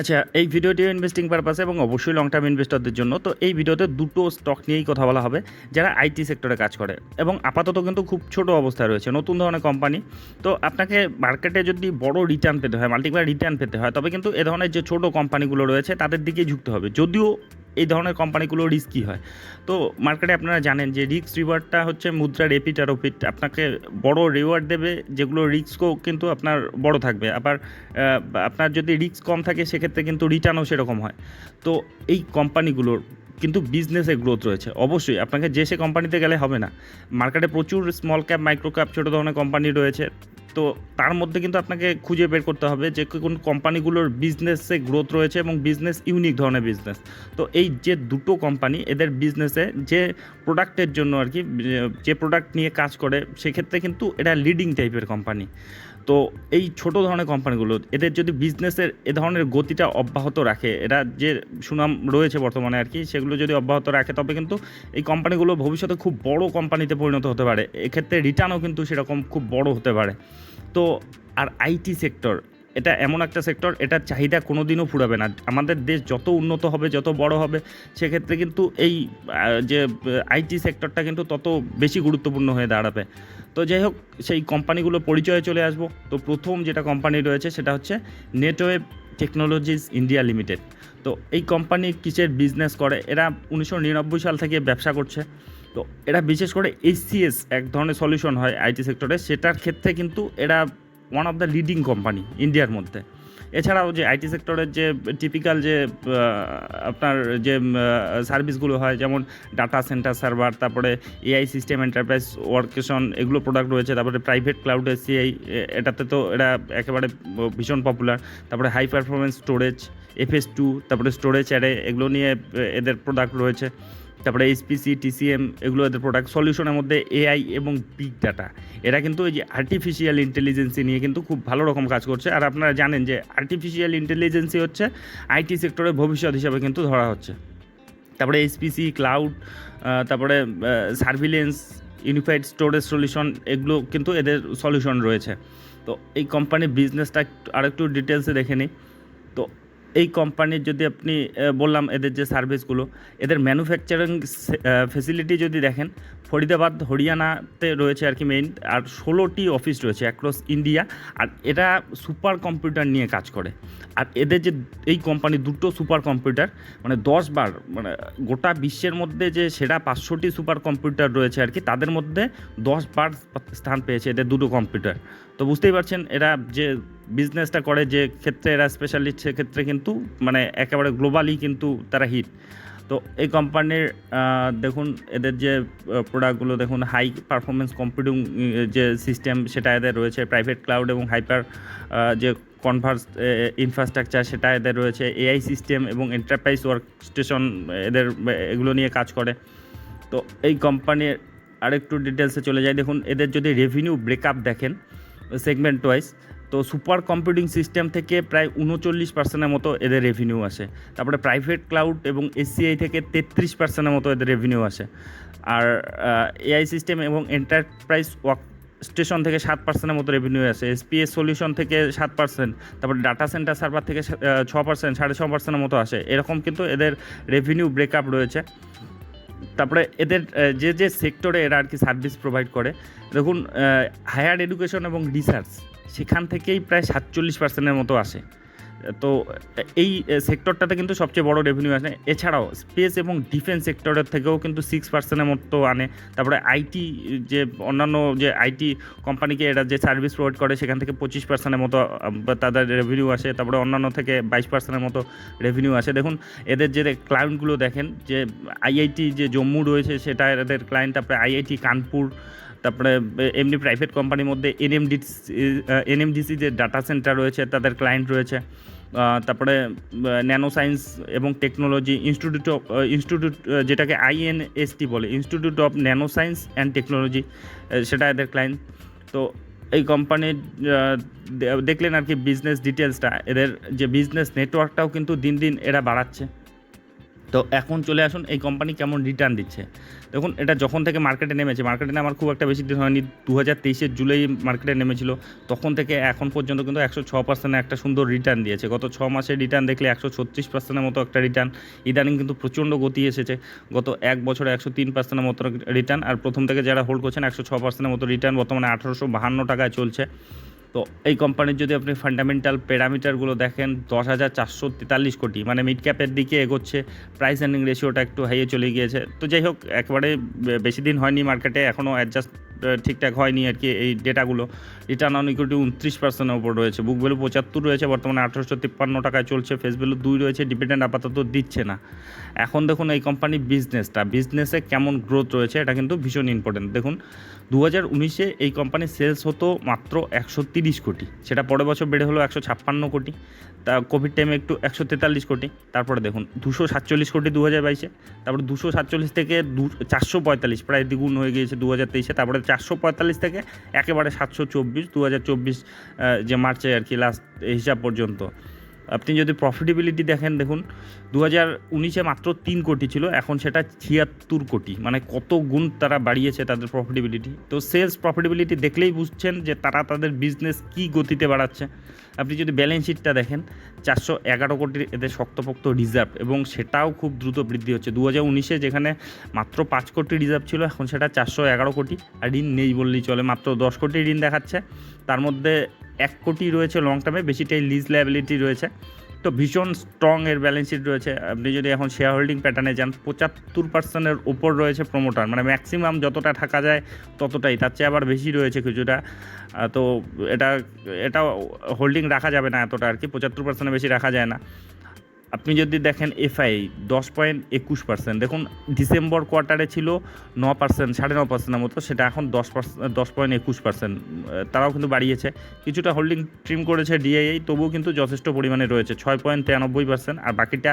আচ্ছা এই ভিডিওটি ইনভেস্টিং পারপাসে এবং অবশ্যই লং টার্ম ইনভেস্টরদের জন্য। তো এই ভিডিওতে দুটো স্টক নিয়েই কথা বলা হবে, যারা আইটি সেক্টরে কাজ করে। এবং আপাতত কিন্তু খুব ছোট অবস্থায় রয়েছে, নতুন ধরনের কোম্পানি তো আপনাকে মার্কেটে যদি বড় রিটার্ন পেতে হয় মাল্টিপ্লাই রিটার্ন পেতে হয়, তবে কিন্তু এ ধরনের যে ছোট কোম্পানিগুলো রয়েছে, তাদের দিকেই ঝুঁকতে হবে। যদিও এই ধরনের কোম্পানিগুলো রিস্কি হয়। তো মার্কেটে আপনারা জানেন যে রিস্ক রিওয়ার্ডটা হচ্ছে মুদ্রার এপিট আর ওপিট আপনাকে বড় রিওয়ার্ড দেবে, যেগুলো রিস্কও কিন্তু আপনার বড় থাকবে। আবার আপনার যদি রিস্ক কম থাকে, সেক্ষেত্রে কিন্তু রিটার্নও সেরকম হয়। তো এই কোম্পানিগুলোর কিন্তু বিজনেসে গ্রোথ রয়েছে। অবশ্যই, আপনাকে যে সে কোম্পানিতে গেলে হবে না। মার্কেটে প্রচুর স্মল ক্যাপ মাইক্রো ক্যাপ ছোটো ধরনের কোম্পানি রয়েছে। তো তার মধ্যে কিন্তু আপনাকে খুঁজে বের করতে হবে যে কোন কোম্পানিগুলোর বিজনেসে গ্রোথ রয়েছে এবং বিজনেস ইউনিক ধরনের বিজনেস তো এই যে দুটো কোম্পানি এদের বিজনেসে যে প্রোডাক্টের জন্য আর কি, যে প্রোডাক্ট নিয়ে কাজ করে, সেক্ষেত্রে কিন্তু এটা লিডিং টাইপের কোম্পানি তো এই ছোট ধরনের কোম্পানিগুলো এদের যদি বিজনেসের এ ধরনের গতিটা অব্যাহত রাখে, এরা যে সুনাম রয়েছে বর্তমানে আর কি, সেগুলো যদি অব্যাহত রাখে, তবে কিন্তু এই কোম্পানিগুলো ভবিষ্যতে খুব বড় কোম্পানিতে পরিণত হতে পারে। এক্ষেত্রে রিটার্নও কিন্তু সেরকম খুব বড় হতে পারে। তো আর আইটি সেক্টর, এটা এমন একটা সেক্টর, এটার চাহিদা কোনো দিনও ফুরাবে না। আমাদের দেশ যত উন্নত হবে, যত বড় হবে, সেক্ষেত্রে কিন্তু এই যে আইটি সেক্টরটা কিন্তু তত বেশি গুরুত্বপূর্ণ হয়ে দাঁড়াবে। তো যাই হোক, সেই কোম্পানিগুলো পরিচয়ে চলে আসব। তো প্রথম যেটা কোম্পানি রয়েছে, সেটা হচ্ছে নেটওয়েব টেকনোলজিস ইন্ডিয়া লিমিটেড। তো এই কোম্পানি কিসের বিজনেস করে? এরা উনিশশো নিরানব্বই সাল থেকে ব্যবসা করছে। তো এরা বিশেষ করে এইচসিএস এক ধরনের সলিউশন হয় আইটি সেক্টরে সেটার ক্ষেত্রে কিন্তু এরা one of the leading company ইন্ডিয়ার মধ্যে। এছাড়াও যে আইটি সেক্টরের যে টিপিক্যাল যে আপনার যে সার্ভিসগুলো হয়, যেমন ডাটা সেন্টার সার্ভার তারপরে এআই সিস্টেম এন্টারপ্রাইজ ওয়ার্কেশন এগুলো প্রোডাক্ট রয়েছে। তারপরে প্রাইভেট ক্লাউড এসিআই এটাতে তো এরা একেবারে ভীষণ পপুলার তারপরে high performance storage FS two তারপরে স্টোরেজ অ্যারে এগুলো নিয়ে, এদের প্রোডাক্ট রয়েছে। তারপরে এইচপিসি টিসিএম এগুলো এদের প্রোডাক্ট সলিউশনের মধ্যে এআই এবং বিগ ডাটা এরা কিন্তু এই যে আর্টিফিশিয়াল ইন্টেলিজেন্সি নিয়ে কিন্তু খুব ভালো রকম কাজ করছে। আর আপনারা জানেন যে আর্টিফিশিয়াল ইন্টেলিজেন্সি হচ্ছে আইটি সেক্টরের ভবিষ্যৎ হিসাবে কিন্তু ধরা হচ্ছে। তারপরে এইচপিসি ক্লাউড তারপরে সার্ভিলেন্স ইউনিফাইড স্টোরেজ সলিউশন এগুলো কিন্তু এদের সলিউশন রয়েছে। তো এই কোম্পানির বিজনেসটা আরেকটু ডিটেলসে দেখে নিই। তো এই কোম্পানির যদি আপনি বললাম এদের যে সার্ভিসগুলো এদের ম্যানুফ্যাকচারিং ফেসিলিটি যদি দেখেন, ফরিদাবাদ, হরিয়ানাতে রয়েছে আর কি মেইন আর ষোলোটি অফিস রয়েছে অ্যাক্রস ইন্ডিয়া আর এরা সুপার কম্পিউটার নিয়ে কাজ করে। আর এদের যে এই কোম্পানি দুটো সুপার কম্পিউটার মানে দশ বার মানে গোটা বিশ্বের মধ্যে যে সেরা পাঁচশোটি সুপার কম্পিউটার রয়েছে আর কি, তাদের মধ্যে দশ বার স্থান পেয়েছে এদের দুটো কম্পিউটার তো বুঝতেই পারছেন, এরা যে বিজনেসটা করে যে ক্ষেত্রে এরা স্পেশালিস্ট সেক্ষেত্রে কিন্তু মানে একেবারে গ্লোবালি কিন্তু তারা হিট তো এই কোম্পানির দেখুন, এদের যে প্রোডাক্টগুলো দেখুন হাই পারফরমেন্স কম্পিউটিং যে সিস্টেম সেটা এদের রয়েছে। প্রাইভেট ক্লাউড এবং হাইপার যে কনভার্স ইনফ্রাস্ট্রাকচার সেটা এদের রয়েছে। এআই সিস্টেম এবং এন্টারপ্রাইজ ওয়ার্ক স্টেশন এদের এগুলো নিয়ে কাজ করে। তো এই কোম্পানির আরেকটু ডিটেলসে চলে যায় দেখুন, এদের যদি রেভিনিউ ব্রেকআপ দেখেন সেগমেন্ট ওয়াইজ তো সুপার কম্পিউটিং সিস্টেম থেকে প্রায় উনচল্লিশ পার্সেন্টের মতো এদের রেভিনিউ আসে। তারপরে প্রাইভেট ক্লাউড এবং এসিআই থেকে তেত্রিশ পার্সেন্টের মতো এদের রেভিনিউ আসে। আর এআই সিস্টেম এবং এন্টারপ্রাইজ ওয়ার্ক স্টেশন থেকে সাত পার্সেন্টের মতো রেভিনিউ আসে। এসপিএস সলিউশন থেকে সাত পার্সেন্ট তারপরে ডাটা সেন্টার সার্ভার থেকে ছ পার্সেন্ট সাড়ে ছ পার্সেন্টের মতো আসে। এরকম কিন্তু এদের রেভিনিউ ব্রেকআপ রয়েছে। তারপরে এদের যে যে সেক্টরে এরা আর কি সার্ভিস প্রোভাইড করে, দেখুন হায়ার এডুকেশন এবং রিসার্চ সেখান থেকেই প্রায় সাতচল্লিশ পার্সেন্টের মতো আসে। তো, এই সেক্টরটাতে কিন্তু সবচেয়ে বড় রেভিনিউ আসে। এছাড়াও স্পেস এবং ডিফেন্স সেক্টরের থেকেও কিন্তু সিক্স পার্সেন্টের মতো আনে। তারপরে আইটি যে অন্যান্য যে আইটি কোম্পানিকে এরা যে সার্ভিস প্রোভাইড করে, সেখান থেকে পঁচিশ পার্সেন্টের মতো তাদের রেভিনিউ আসে। তারপরে অন্যান্য থেকে বাইশ পার্সেন্টের মতো রেভিনিউ আসে। দেখুন, এদের যে ক্লায়েন্টগুলো দেখেন, যে আইআইটি যে জম্মু রয়েছে, সেটা এদের ক্লায়েন্ট তারপরে আইআইটি কানপুর তারপরে এমনি প্রাইভেট কোম্পানির মধ্যে এনএমডিসি এনএমডিসি যে ডাটা সেন্টার রয়েছে, তাদের ক্লায়েন্ট রয়েছে। তারপরে ন্যানো সায়েন্স এবং টেকনোলজি ইনস্টিটিউট অফ ইনস্টিটিউট যেটাকে আইএনএসটি বলে institute of nano science and technology সেটা এদের ক্লায়েন্ট তো এই কোম্পানির দেখলেন আর কি বিজনেস ডিটেলসটা এদের যে বিজনেস নেটওয়ার্কটাও কিন্তু দিন দিন এরা বাড়াচ্ছে। তো এখন চলে আসুন, এই কোম্পানি কেমন রিটার্ন দিচ্ছে? দেখুন, এটা যখন থেকে মার্কেটে নেমেছে মার্কেটে আমার খুব একটা বেশি দিন হয়নি। দু হাজার তেইশের জুলাই মার্কেটে নেমেছিল, তখন থেকে এখন পর্যন্ত কিন্তু একশো ছ পার্সেন্টের একটা সুন্দর রিটার্ন দিয়েছে। গত ছ মাসের রিটার্ন দেখলে একশো ছত্রিশ পার্সেন্টের মতো একটা রিটার্ন ইদানিং কিন্তু প্রচণ্ড গতি এসেছে। গত এক বছরে একশো তিন পার্সেন্টের মতো রিটার্ন আর প্রথম থেকে যারা হোল্ড করছেন একশো ছ পার্সেন্টের মতো রিটার্ন বর্তমানে আঠারোশো বাহান্ন টাকায় চলছে। তো এই কোম্পানির যদি আপনি ফান্ডামেন্টাল প্যারামিটারগুলো দেখেন, দশ হাজার চারশো তেতাল্লিশ কোটি মানে মিড ক্যাপের দিকে এগোচ্ছে প্রাইস আর্নিং রেশিওটা একটু হাইয়ে চলে গিয়েছে। তো যাই হোক, একবারে বেশি দিন হয়নি মার্কেটে এখনও অ্যাডজাস্ট ঠিকঠাক হয়নি আর কি এই ডেটাগুলো রিটার্ন অন ইকুইটি উনত্রিশ পার্সেন্টের উপর রয়েছে বুক ভ্যালু পঁচাত্তর রয়েছে, বর্তমানে আঠারোশো তিপ্পান্ন টাকায় চলছে ফেস ভ্যালু দুই রয়েছে ডিভিডেন্ড আপাতত দিচ্ছে না। এখন দেখুন এই কোম্পানির বিজনেসটা বিজনেসে কেমন গ্রোথ রয়েছে, এটা কিন্তু ভীষণ ইম্পর্টেন্ট দেখুন দু হাজার উনিশে এই কোম্পানির সেলস হতো মাত্র একশো তিরিশ কোটি। সেটা পরের বছর বেড়ে হলো একশো ছাপ্পান্ন কোটি। তা কোভিড টাইমে একটু একশো তেতাল্লিশ কোটি। তারপরে দেখুন, দুশো সাতচল্লিশ কোটি দু হাজার বাইশে। তারপরে দুশো সাতচল্লিশ থেকে দু, চারশো পঁয়তাল্লিশ, প্রায় দ্বিগুণ হয়ে গিয়েছে দু হাজার তেইশে। তারপরে চারশো পঁয়তাল্লিশ থেকে একেবারে সাতশো চব্বিশ দু হাজার চব্বিশ যে মার্চে আর কি লাস্ট হিসাব পর্যন্ত। আপনি যদি প্রফিটেবিলিটি দেখেন, দেখুন দু হাজার উনিশে মাত্র তিন কোটি ছিল, এখন সেটা ছিয়াত্তর কোটি। মানে কত গুণ তারা বাড়িয়েছে তাদের প্রফিটেবিলিটি তো সেলস প্রফিটেবিলিটি দেখলেই বুঝছেন যে তারা তাদের বিজনেস কী গতিতে বাড়াচ্ছে। আপনি যদি ব্যালেন্স শিটটা দেখেন, চারশো এগারো কোটির এদের শক্তপোক্ত রিজার্ভ এবং সেটাও খুব দ্রুত বৃদ্ধি হচ্ছে। দু হাজার উনিশে যেখানে মাত্র পাঁচ কোটি রিজার্ভ ছিল, এখন সেটা চারশো এগারো কোটি। আর ঋণ নেই বললেই চলে, মাত্র দশ কোটি ঋণ দেখাচ্ছে। তার মধ্যে এক কোটি রয়েছে লং টার্মে বেশিটাই লিজ লাইবিলিটি রয়েছে। তো ভীষণ স্ট্রং এর ব্যালেন্স শিট রয়েছে। আপনি যদি এখন শেয়ার হোল্ডিং প্যাটার্নে যান, পঁচাত্তর পার্সেন্টের ওপর রয়েছে প্রমোটার মানে ম্যাক্সিমাম যতটা থাকা যায় ততটাই। তার চেয়ে আবার বেশি রয়েছে কিছুটা। তো এটা এটা হোল্ডিং রাখা যাবে না এতটা আর কি, পঁচাত্তর পার্সেন্টের বেশি রাখা যায় না। আপনি যদি দেখেন এফআই দশ পয়েন্ট একুশ পার্সেন্ট, দেখুন ডিসেম্বর কোয়ার্টারে ছিল ন পার্সেন্ট, সাড়ে ন পার্সেন্টের মতো, সেটা এখন দশ পার্সেন্ট দশ পয়েন্ট একুশ পার্সেন্ট তারাও কিন্তু বাড়িয়েছে। কিছুটা হোল্ডিং ট্রিম করেছে ডিআইআই তবুও কিন্তু যথেষ্ট পরিমাণে রয়েছে, ছয় পয়েন্ট তিরানব্বই পার্সেন্ট, আর বাকিটা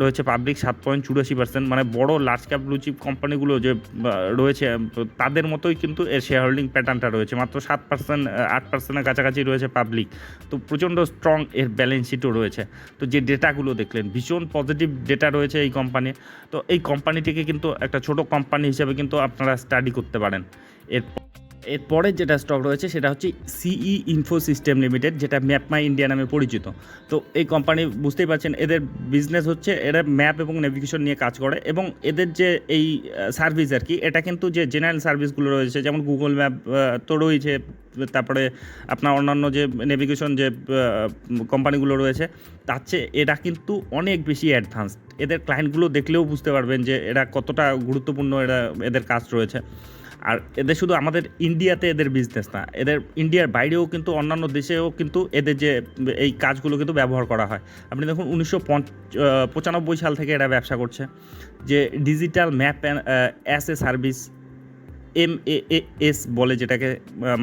রয়েছে পাবলিক সাত পয়েন্ট চুরাশি পার্সেন্ট মানে বড় লার্জ ক্যাপ ব্লুচিপ কোম্পানিগুলো যে রয়েছে তাদের মতোই কিন্তু এর শেয়ার হোল্ডিং প্যাটার্নটা রয়েছে। মাত্র সাত পার্সেন্ট আট পার্সেন্টের কাছাকাছি রয়েছে পাবলিক তো প্রচণ্ড স্ট্রং এর ব্যালেন্স শিটও রয়েছে। তো যে ডেটাগুলো দেখলেন, ভীষণ পজিটিভ ডেটা রয়েছে এই কোম্পানির তো এই কোম্পানিটিকে কিন্তু একটা ছোট কোম্পানি হিসেবে কিন্তু আপনারা স্টাডি করতে পারেন। এর এরপরে যেটা স্টক রয়েছে সেটা হচ্ছে সিই ইনফো সিস্টেম লিমিটেড যেটা ম্যাপ মাই ইন্ডিয়া নামে পরিচিত। তো এই কোম্পানি বুঝতেই পারছেন, এদের বিজনেস হচ্ছে, এরা ম্যাপ এবং নেভিগেশন নিয়ে কাজ করে এবং এদের যে এই সার্ভিস আর কি, এটা কিন্তু যে জেনারেল সার্ভিসগুলো রয়েছে, যেমন গুগল ম্যাপ তো রয়েছে, তারপরে আপনার অন্যান্য যে নেভিগেশন যে কোম্পানিগুলো রয়েছে, তার চেয়ে এরা কিন্তু অনেক বেশি অ্যাডভান্সড এদের ক্লায়েন্টগুলো দেখলেও বুঝতে পারবেন যে এরা কতটা গুরুত্বপূর্ণ এরা, এদের কাজ রয়েছে। আর এদের শুধু আমাদের ইন্ডিয়াতে এদের বিজনেস না, এদের ইন্ডিয়ার বাইরেও কিন্তু, অন্যান্য দেশেও কিন্তু এদের যে, এই কাজগুলো কিন্তু ব্যবহার করা হয়। আপনি দেখুন, উনিশশো পঁচানব্বই সাল থেকে এরা ব্যবসা করছে, যে digital map as a service M A S বলে যেটাকে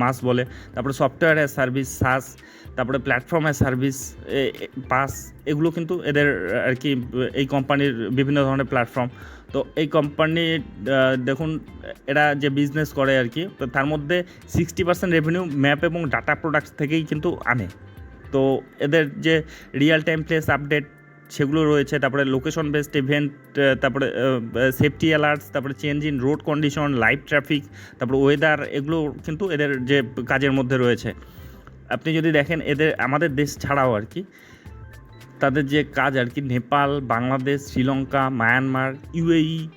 মাস বলে, তারপরে সফটওয়্যার অ্যাজ সার্ভিস সাস তারপরে প্ল্যাটফর্ম অ্যাজ সার্ভিস পাস এগুলো কিন্তু এদের আর কি, এই কোম্পানির বিভিন্ন ধরনের প্ল্যাটফর্ম তো এই কোম্পানির দেখুন, এরা যে বিজনেস করে আর কি, তো তার মধ্যে সিক্সটি পার্সেন্ট রেভিনিউ ম্যাপ এবং ডাটা প্রোডাক্টস থেকেই কিন্তু আনে। তো এদের যে রিয়েল টাইম প্লেস আপডেট সেগুলো রয়েছে, তারপরে লোকেশন বেসড ইভেন্ট তারপরে সেফটি অ্যালার্টস তারপরে change in road condition live traffic তারপরে ওয়েদার এগুলো কিন্তু এদের যে কাজের মধ্যে রয়েছে। আপনি যদি দেখেন, এদের, আমাদের দেশ ছাড়াও আর কি তাদের যে কাজ আর কি, Nepal, Bangladesh, Sri Lanka, Myanmar, UAE,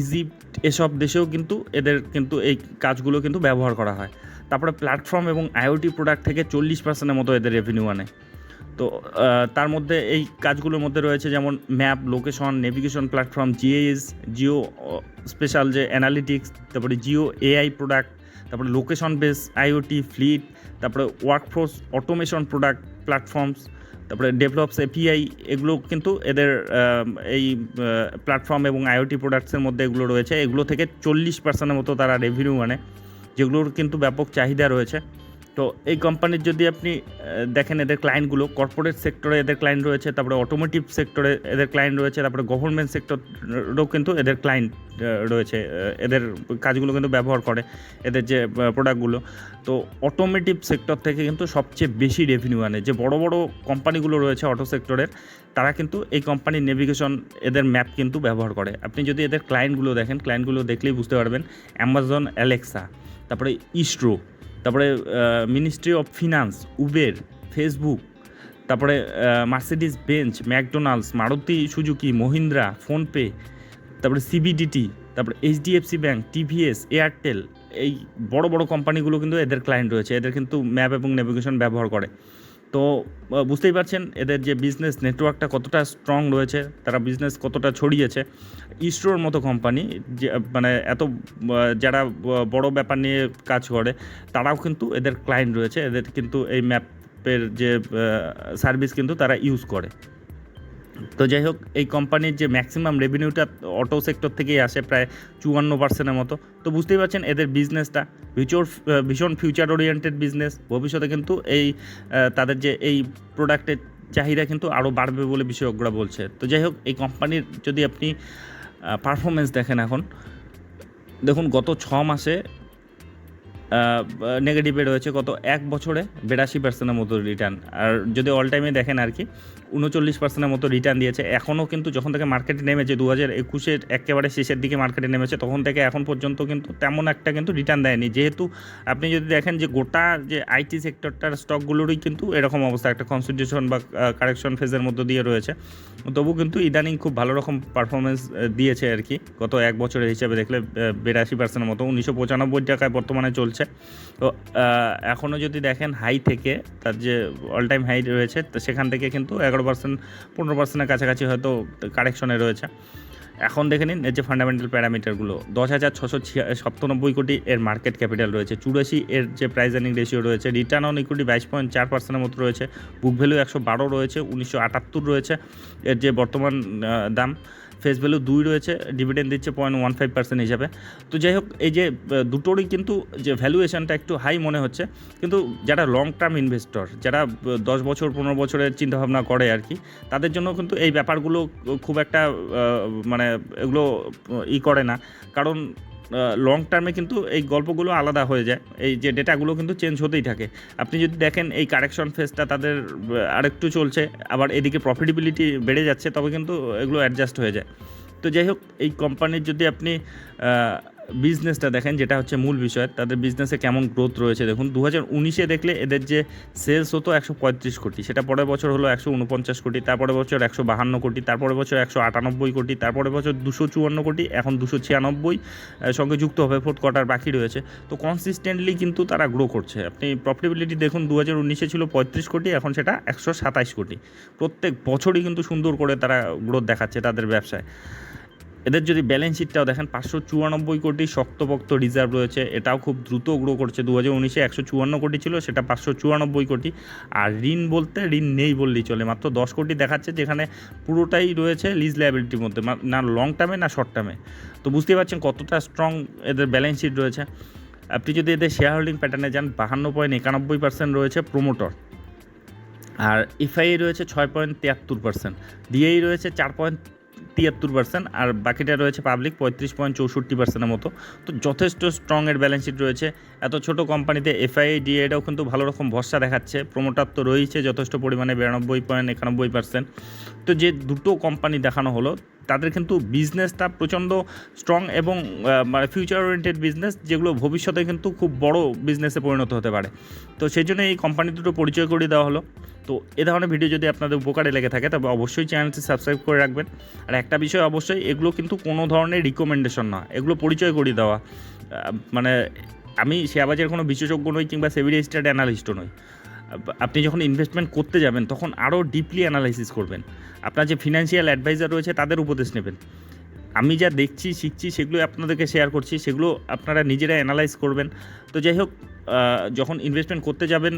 Egypt, এসব দেশেও কিন্তু এদের কিন্তু এই কাজগুলো কিন্তু ব্যবহার করা হয়। তারপরে প্ল্যাটফর্ম এবং আইওটি প্রোডাক্ট থেকে চল্লিশ পার্সেন্টের মতো এদের রেভিনিউ আনে। তো তার মধ্যে এই কাজগুলোর মধ্যে রয়েছে যেমন map, location, navigation platform GS geo, spatial যে অ্যানালিটিক্স, তারপরে জিও এআই প্রোডাক্ট, তারপরে লোকেশন বেস, আইওটি, ফ্লিট, তারপরে ওয়ার্কফোর্স, অটোমেশন প্রোডাক্ট প্ল্যাটফর্মস তারপরে ডেভেলপস এপিআই এগুলো কিন্তু এদের এই প্ল্যাটফর্ম এবং আইওটি প্রোডাক্টসের মধ্যে এগুলো রয়েছে। এগুলো থেকে চল্লিশ পার্সেন্টের মতো তারা রেভিনিউ আনে, যেগুলোর কিন্তু ব্যাপক চাহিদা রয়েছে। তো এই কোম্পানির যদি আপনি দেখেন এদের ক্লায়েন্টগুলো কর্পোরেট সেক্টরে এদের ক্লায়েন্ট রয়েছে, তারপরে অটোমোটিভ সেক্টরে এদের ক্লায়েন্ট রয়েছে, তারপরে গভর্নমেন্ট সেক্টরেও কিন্তু এদের ক্লায়েন্ট রয়েছে এদের কাজগুলো কিন্তু ব্যবহার করে, এদের যে প্রোডাক্টগুলো তো অটোমেটিভ সেক্টর থেকে কিন্তু সবচেয়ে বেশি রেভিনিউ আনে। যে বড় বড় কোম্পানিগুলো রয়েছে অটো সেক্টরের তারা কিন্তু এই কোম্পানির নেভিগেশন এদের ম্যাপ কিন্তু ব্যবহার করে। আপনি যদি এদের ক্লায়েন্টগুলো দেখেন ক্লায়েন্টগুলো দেখলেই বুঝতে পারবেন অ্যামাজন অ্যালেক্সা তারপরে ইস্ট্রো তারপরে ministry of finance Uber Facebook তারপরে Mercedes Benz McDonald's Maruti Suzuki Mahindra PhonePe তারপরে সিবিডিটি তারপরে এইচডিএফসি ব্যাঙ্ক টিভিএস এয়ারটেল এই বড় বড় কোম্পানিগুলো কিন্তু এদের ক্লায়েন্ট রয়েছে। এদের কিন্তু ম্যাপ এবং নেভিগেশন ব্যবহার করে। তো বুঝতেই পারছেন, এদের যে বিজনেস নেটওয়ার্কটা কতটা স্ট্রং রয়েছে, তারা বিজনেস কতটা ছড়িয়েছে। ইসরোর মতো কোম্পানি যে মানে এত যারা বড় ব্যাপার নিয়ে কাজ করে, তারাও কিন্তু এদের ক্লায়েন্ট রয়েছে। এদের কিন্তু এই ম্যাপের যে সার্ভিস কিন্তু তারা ইউজ করে। তো যাই হোক, এই কোম্পানির যে ম্যাক্সিমাম রেভিনিউটা অটো সেক্টর থেকেই আসে প্রায় চুয়ান্ন পার্সেন্টের মতো। তো বুঝতেই পারছেন, এদের বিজনেসটা ভীষণ ভীষণ ফিউচার ওরিয়েন্টেড বিজনেস ভবিষ্যতে কিন্তু এই তাদের যে এই প্রোডাক্টের চাহিদা কিন্তু আরও বাড়বে বলে বিশেষজ্ঞরা বলছে। তো যাই হোক, এই কোম্পানির যদি আপনি পারফরমেন্স দেখেন এখন, দেখুন গত ছ মাসে নেগেটিভে রয়েছে গত এক বছরে বিরাশি পার্সেন্টের মতো রিটার্ন আর যদি অল টাইমে দেখেন আর কি, উনচল্লিশ পার্সেন্টের মতো রিটার্ন দিয়েছে। এখনও কিন্তু যখন থেকে মার্কেটে নেমেছে দু হাজার একুশের একেবারে শেষের দিকে মার্কেটে নেমেছে, তখন থেকে এখন পর্যন্ত কিন্তু তেমন একটা কিন্তু রিটার্ন দেয়নি। যেহেতু আপনি যদি দেখেন যে গোটা যে আইটি সেক্টরটার স্টকগুলোরই কিন্তু এরকম অবস্থা, একটা কনসিডারেশন বা কারেকশন ফেজের মধ্য দিয়ে রয়েছে। তবু কিন্তু ইদানিং খুব ভালো রকম পারফরমেন্স দিয়েছে আর কি। গত এক বছরের হিসাবে দেখলে বিরাশি পার্সেন্টের মতো, উনিশশো পঁচানব্বই টাকায় বর্তমানে চলছে। তো এখনও যদি দেখেন হাই থেকে, তার যে অল টাইম হাই রয়েছে, তো সেখান থেকে কিন্তু এগারো পার্সেন্ট পনেরো পার্সেন্টের কাছাকাছি হয়তো কারেকশনে রয়েছে। এখন দেখে নিন এর যে ফান্ডামেন্টাল প্যারামিটারগুলো দশ হাজার ছশো সপ্তানব্বই কোটি এর মার্কেট ক্যাপিটাল রয়েছে, চুরাশি এর যে প্রাইস আর্নিং রেশিও রয়েছে রিটার্ন অন ইকুইটি বাইশ পয়েন্ট চার পার্সেন্টের মতো রয়েছে বুক ভ্যালু একশো বারো রয়েছে, উনিশশো আটাত্তর রয়েছে, এর যে বর্তমান দাম। ফেস ভ্যালু দুই রয়েছে ডিভিডেন্ড দিচ্ছে পয়েন্ট ওয়ান ফাইভ পার্সেন্ট হিসাবে। তো যাই হোক, এই যে দুটোরই কিন্তু যে ভ্যালুয়েশনটা একটু হাই মনে হচ্ছে, কিন্তু যারা লং টার্ম ইনভেস্টর যারা দশ বছর, পনেরো বছরের চিন্তাভাবনা করে আর কি, তাদের জন্য কিন্তু এই ব্যাপারগুলো খুব একটা মানে এগুলো ই করে না। কারণ লং টার্মে কিন্তু এই গল্পগুলো আলাদা হয়ে যায়। এই যে ডেটাগুলো কিন্তু চেঞ্জ হতেই থাকে। আপনি যদি দেখেন এই কারেকশন ফেসটা তাদের আরেকটু চলছে, আবার এদিকে প্রফিটেবিলিটি বেড়ে যাচ্ছে, তবে কিন্তু এগুলো অ্যাডজাস্ট হয়ে যায়। তো যাই হোক, এই কোম্পানির যদি আপনি বিজনেসটা দেখেন, যেটা হচ্ছে মূল বিষয়, তাদের বিজনেসে কেমন গ্রোথ রয়েছে। দেখুন দু হাজার উনিশে দেখলে এদের যে সেলস হতো একশো পঁয়ত্রিশ কোটি, সেটা পরের বছর হলো একশো উনপঞ্চাশ কোটি তারপরে বছর একশো বাহান্ন কোটি তারপরে বছর একশো আটানব্বই কোটি তারপরে বছর দুশো চুয়ান্ন কোটি, এখন দুশো ছিয়ানব্বই সঙ্গে যুক্ত হবে ফোর্থ কোয়ার্টার বাকি রয়েছে। তো কনসিস্টেন্টলি কিন্তু তারা গ্রো করছে। আপনি প্রফিটেবিলিটি দেখুন দু হাজার উনিশে ছিল পঁয়ত্রিশ কোটি, এখন সেটা একশো সাতাইশ কোটি। প্রত্যেক বছরই কিন্তু সুন্দর করে তারা গ্রোথ দেখাচ্ছে তাদের ব্যবসায়। এদের যদি ব্যালেন্স শিটটাও দেখেন, পাঁচশো চুরানব্বই কোটি শক্তপোক্ত রিজার্ভ রয়েছে। এটাও খুব দ্রুত গ্রো করছে। দু হাজার উনিশে একশো চুয়ান্ন কোটি ছিল, সেটা পাঁচশো চুরানব্বই কোটি। আর ঋণ বলতে ঋণ নেই বললেই চলে। মাত্র দশ কোটি দেখাচ্ছে যেখানে পুরোটাই রয়েছে লিজ লাইবিলিটির মধ্যে। না লং টার্মে না শর্ট টার্মে তো বুঝতেই পারছেন কতটা স্ট্রং এদের ব্যালেন্স শিট রয়েছে। আপনি যদি এদের শেয়ার হোল্ডিং প্যাটার্নে যান, বাহান্ন পয়েন্ট একানব্বই পার্সেন্ট রয়েছে প্রোমোটর আর এফআই রয়েছে ছয় পয়েন্ট তিয়াত্তর পার্সেন্ট ডিআই রয়েছে চার পয়েন্ট তিয়াত্তর পার্সেন্ট আর বাকিটা রয়েছে পাবলিক পঁয়ত্রিশ পয়েন্ট চৌষট্টি পার্সেন্টের মতো। তো যথেষ্ট স্ট্রং এর ব্যালেন্স শিট রয়েছে। এত ছোট কোম্পানিতে এফআই ডিএটাও কিন্তু ভালো রকম ভরসা দেখাচ্ছে। প্রমোটার তো রয়েছে যথেষ্ট পরিমাণে, বিরানব্বই পয়েন্ট একানব্বই পার্সেন্ট তো যে দুটো কোম্পানি দেখানো হলো তাদের কিন্তু বিজনেসটা প্রচণ্ড স্ট্রং এবং মানে ফিউচার ওরিয়েন্টেড বিজনেস যেগুলো ভবিষ্যতে কিন্তু খুব বড় বিজনেসে পরিণত হতে পারে। তো সেই জন্য এই কোম্পানি দুটো পরিচয় করে দেওয়া হলো। তো এ ধরনের ভিডিও যদি আপনাদের উপকারে লেগে থাকে, তবে অবশ্যই চ্যানেলটি সাবস্ক্রাইব করে রাখবেন। আর একটা বিষয় অবশ্যই, এগুলো কিন্তু কোনো ধরনের রিকমেন্ডেশন না এগুলো পরিচয় করিয়ে দেওয়া। মানে আমি শেয়ারবাজারের কোনো বিশেষজ্ঞ নই কিংবা সেভি রেজিস্টার্ড অ্যানালিস্টও নই। আপনি যখন ইনভেস্টমেন্ট করতে যাবেন, তখন আরও ডিপলি অ্যানালাইসিস করবেন। আপনার যে ফিনান্সিয়াল অ্যাডভাইজার রয়েছে, তাদের উপদেশ নেবেন। আমি যা দেখছি, শিখছি, সেগুলো আপনাদেরকে শেয়ার করছি, সেগুলো আপনারা নিজেরা অ্যানালাইজ করবেন। তো যাই হোক যখন ইনভেস্টমেন্ট করতে যাবেন,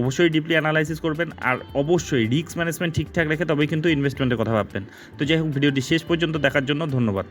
অবশ্যই ডিপলি অ্যানালাইসিস করবেন, আর অবশ্যই রিস্ক ম্যানেজমেন্ট ঠিকঠাক রেখে তবেই কিন্তু ইনভেস্টমেন্টের কথা ভাববেন। তো যাই হোক, ভিডিওটি শেষ পর্যন্ত দেখার জন্য ধন্যবাদ।